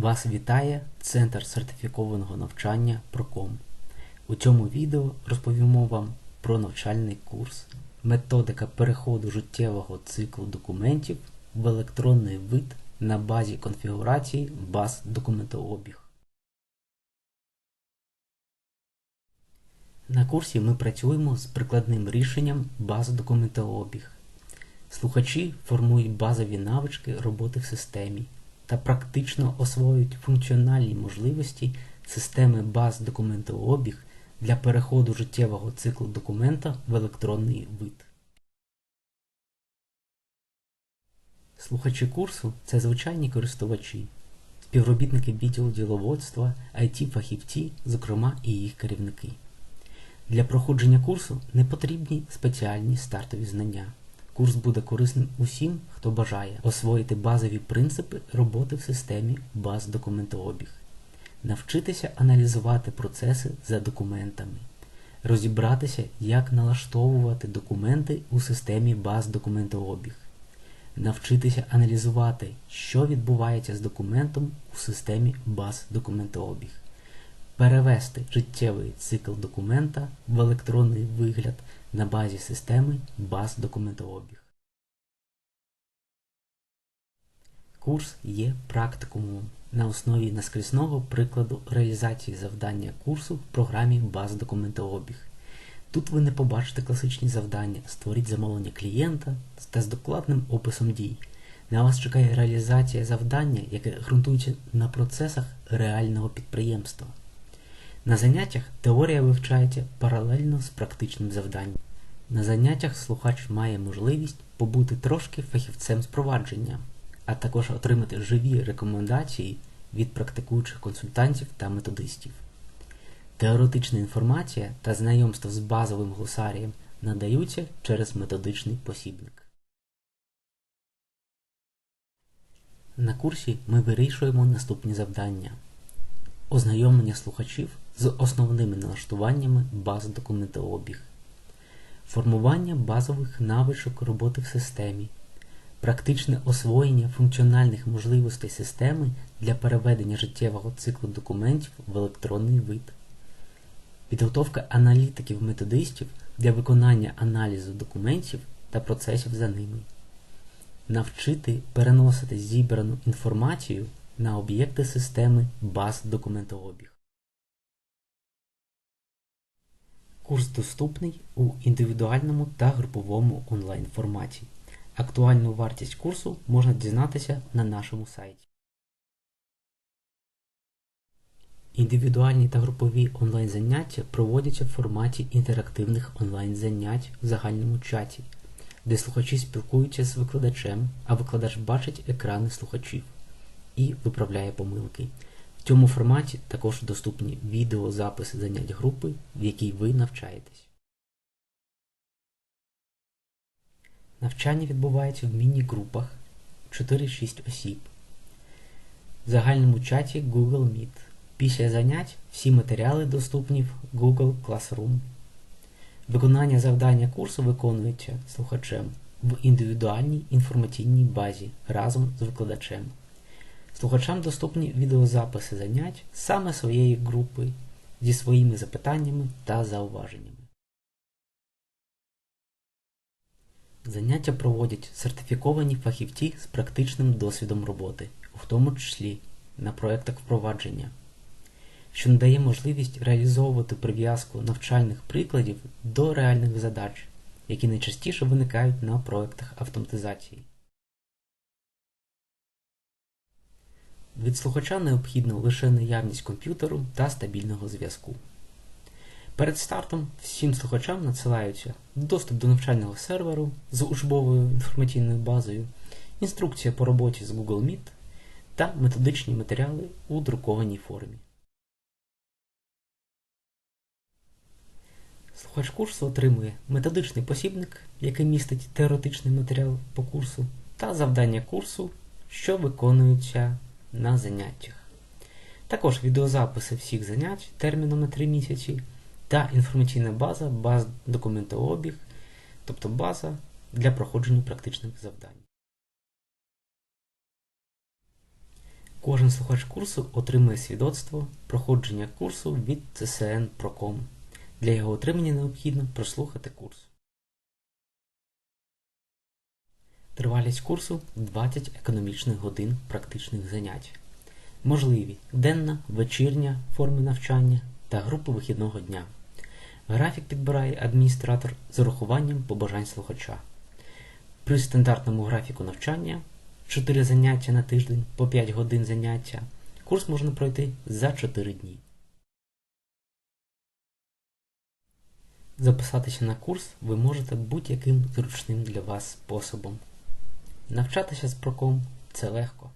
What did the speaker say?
Вас вітає Центр сертифікованого навчання Проком. У цьому відео розповімо вам про навчальний курс, методика переходу життєвого циклу документів в електронний вид на базі конфігурації баз документообіг. На курсі ми працюємо з прикладним рішенням баз документообіг. Слухачі формують базові навички роботи в системі та практично освоюють функціональні можливості системи баз документообіг для переходу життєвого циклу документа в електронний вид. Слухачі курсу це звичайні користувачі, співробітники відділу діловодства, IT-фахівці, зокрема і їх керівники. Для проходження курсу не потрібні спеціальні стартові знання. Курс буде корисним усім, хто бажає освоїти базові принципи роботи в системі баз документообіг, навчитися аналізувати процеси за документами, розібратися, як налаштовувати документи у системі баз документообіг, навчитися аналізувати, що відбувається з документом у системі баз документообіг, перевести життєвий цикл документа в електронний вигляд на базі системи баз документообіг. Курс є практикумом на основі наскрісного прикладу реалізації завдання курсу в програмі баз документообіг. Тут ви не побачите класичні завдання Створіть замовлення клієнта та з докладним описом дій. На вас чекає реалізація завдання, яке ґрунтується на процесах реального підприємства. На заняттях теорія вивчається паралельно з практичним завданням. На заняттях слухач має можливість побути трошки фахівцем з провадження, а також отримати живі рекомендації від практикуючих консультантів та методистів. Теоретична інформація та знайомство з базовим глосарієм надаються через методичний посібник. На курсі ми вирішуємо наступні завдання: ознайомлення слухачів з основними налаштуваннями баз документообіг, формування базових навичок роботи в системі, практичне освоєння функціональних можливостей системи для переведення життєвого циклу документів в електронний вид, підготовка аналітиків-методистів для виконання аналізу документів та процесів за ними, навчити переносити зібрану інформацію на об'єкти системи баз документообіг. Курс доступний у індивідуальному та груповому онлайн форматі. Актуальну вартість курсу можна дізнатися на нашому сайті. Індивідуальні та групові онлайн заняття проводяться в форматі інтерактивних онлайн занять в загальному чаті, де слухачі спілкуються з викладачем, а викладач бачить екрани слухачів і виправляє помилки. В цьому форматі також доступні відеозаписи занять групи, в якій ви навчаєтесь. Навчання відбувається в міні-групах 4-6 осіб. В загальному чаті Google Meet. Після занять всі матеріали доступні в Google Classroom. Виконання завдання курсу виконується слухачем в індивідуальній інформаційній базі разом з викладачем. Слухачам доступні відеозаписи занять саме своєї групи зі своїми запитаннями та зауваженнями. Заняття проводять сертифіковані фахівці з практичним досвідом роботи, в тому числі на проєктах впровадження, що надає можливість реалізовувати прив'язку навчальних прикладів до реальних задач, які найчастіше виникають на проєктах автоматизації. Від слухача необхідна лише наявність комп'ютеру та стабільного зв'язку. Перед стартом всім слухачам надсилаються доступ до навчального серверу з учбовою інформаційною базою, інструкція по роботі з Google Meet та методичні матеріали у друкованій формі. Слухач курсу отримує методичний посібник, який містить теоретичний матеріал по курсу, та завдання курсу, що виконуються на заняттях. Також відеозаписи всіх занять терміном на 3 місяці та інформаційна база, баз документообіг, тобто база для проходження практичних завдань. Кожен слухач курсу отримує свідоцтво проходження курсу від ЦСН Проком. Для його отримання необхідно прослухати курс. Тривалість курсу 20 економічних годин практичних занять. Можливі денна, вечірня форми навчання та групи вихідного дня. Графік підбирає адміністратор з урахуванням побажань слухача. При стандартному графіку навчання 4 заняття на тиждень по 5 годин заняття. Курс можна пройти за 4 дні. Записатися на курс ви можете будь-яким зручним для вас способом. Навчатися з проком це легко.